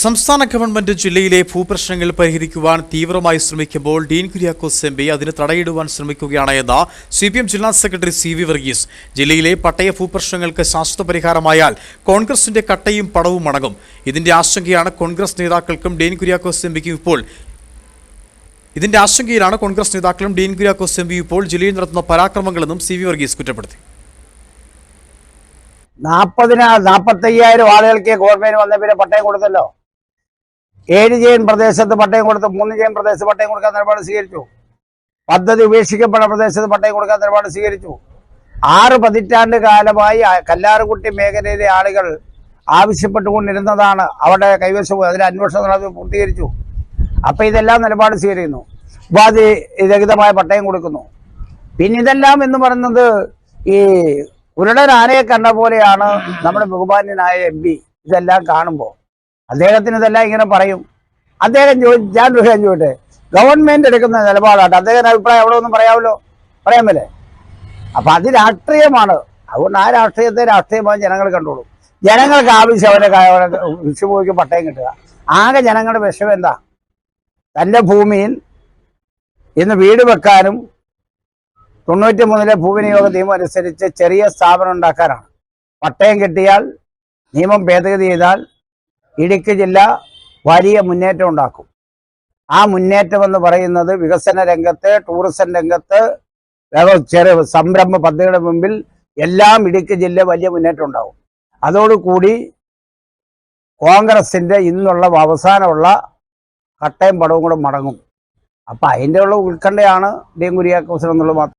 സംസ്ഥാന ഗവൺമെന്റ് ജില്ലയിലെ ഭൂപ്രശ്നങ്ങൾ പരിഹരിക്കുവാൻ തീവ്രമായി ശ്രമിക്കുമ്പോൾ ഡീൻ കുര്യാക്കോസ് എം പി അതിന് തടയിടുവാൻ ശ്രമിക്കുകയാണ് എന്ന് സി പി എം ജില്ലാ സെക്രട്ടറി സി വി വർഗീസ്. ജില്ലയിലെ പട്ടയ ഭൂപ്രശ്നങ്ങൾക്ക് ശാശ്വത പരിഹാരമായാൽ കോൺഗ്രസിന്റെ കട്ടയും പടവും അടങ്ങും. ഇതിന്റെ ആശങ്കയാണ് കോൺഗ്രസ് നേതാക്കൾക്കും ഡീൻ കുര്യാക്കോസ് എം പിക്കും ഇപ്പോൾ ഇതിന്റെ ആശങ്കയിലാണ് കോൺഗ്രസ് നേതാക്കളും ഡീൻ കുര്യാക്കോസ് എം പി ഇപ്പോൾ ജില്ലയിൽ നടത്തുന്ന പരാക്രമങ്ങളെന്നും സി വി വർഗീസ് കുറ്റപ്പെടുത്തി. നാൽപ്പതിനാ നാൽപ്പത്തയ്യായിരം ആളുകൾക്ക് ഗവൺമെന്റ് വന്ന പിന്നെ പട്ടയം കൊടുത്തല്ലോ. ഏഴ് ജയൻ പ്രദേശത്ത് പട്ടയം കൊടുത്ത് മൂന്ന് ജയൻ പ്രദേശത്ത് പട്ടയം കൊടുക്കാൻ നിലപാട് സ്വീകരിച്ചു. പദ്ധതി ഉപേക്ഷിക്കപ്പെട്ട പ്രദേശത്ത് പട്ടയം കൊടുക്കാൻ നിലപാട് സ്വീകരിച്ചു. ആറ് പതിറ്റാണ്ട് കാലമായി കല്ലാറുകുട്ടി മേഖലയിലെ ആളുകൾ ആവശ്യപ്പെട്ടുകൊണ്ടിരുന്നതാണ് അവിടെ കൈവശം അതിന് അന്വേഷണം നടത്തി പൂർത്തീകരിച്ചു. അപ്പൊ ഇതെല്ലാം നിലപാട് സ്വീകരിക്കുന്നു. ഉപാധി രഹിതമായ പട്ടയം കൊടുക്കുന്നു. പിന്നെ ഇതെല്ലാം എന്ന് പറയുന്നത് ഈ ഉരുടൻ ആനയെ കണ്ട പോലെയാണ് നമ്മുടെ ബഹുമാന്യനായ എം ഇതെല്ലാം കാണുമ്പോൾ. അദ്ദേഹത്തിന് ഇതെല്ലാം ഇങ്ങനെ പറയും. അദ്ദേഹം ചോദിച്ചു ഞാൻ ഒരു ചോദിട്ടെ ഗവൺമെന്റ് എടുക്കുന്ന നിലപാടാണ് അദ്ദേഹത്തിന് അഭിപ്രായം അവിടെ ഒന്നും പറയാമല്ലോ? പറയാൻ പറ്റേ അപ്പൊ അത് രാഷ്ട്രീയമാണ്. അതുകൊണ്ട് ആ രാഷ്ട്രീയത്തെ രാഷ്ട്രീയമായി ജനങ്ങൾ കണ്ടോളൂ. ജനങ്ങൾക്ക് ആവശ്യം അവരെ കൃഷിഭൂമിക്ക് പട്ടയം കിട്ടുക. ആകെ ജനങ്ങളുടെ വിഷയം എന്താ? തന്റെ ഭൂമിയിൽ ഇന്ന് വീട് വെക്കാനും തൊണ്ണൂറ്റി മൂന്നിലെ ഭൂവിനിയോഗ നിയമം അനുസരിച്ച് ചെറിയ സ്ഥാപനം ഉണ്ടാക്കാനാണ്. പട്ടയം കിട്ടിയാൽ നിയമം ഭേദഗതി ചെയ്താൽ ഇടുക്കി ജില്ല വലിയ മുന്നേറ്റം ഉണ്ടാക്കും. ആ മുന്നേറ്റം എന്ന് പറയുന്നത് വികസന രംഗത്ത് ടൂറിസം രംഗത്ത് ചെറിയ ചെറു സംരംഭ പദ്ധതിയുടെ മുമ്പിൽ എല്ലാം ഇടുക്കി ജില്ല വലിയ മുന്നേറ്റം ഉണ്ടാവും. അതോടുകൂടി കോൺഗ്രസിന്റെ ഇന്നുള്ള അവസാനമുള്ള കട്ടയും പടവും കൂടെ മടങ്ങും. അപ്പൊ അതിന്റെ ഉള്ള ഉത്കണ്ഠയാണ് ഡീം കുര്യാക്കോസിനുള്ള മാത്രം.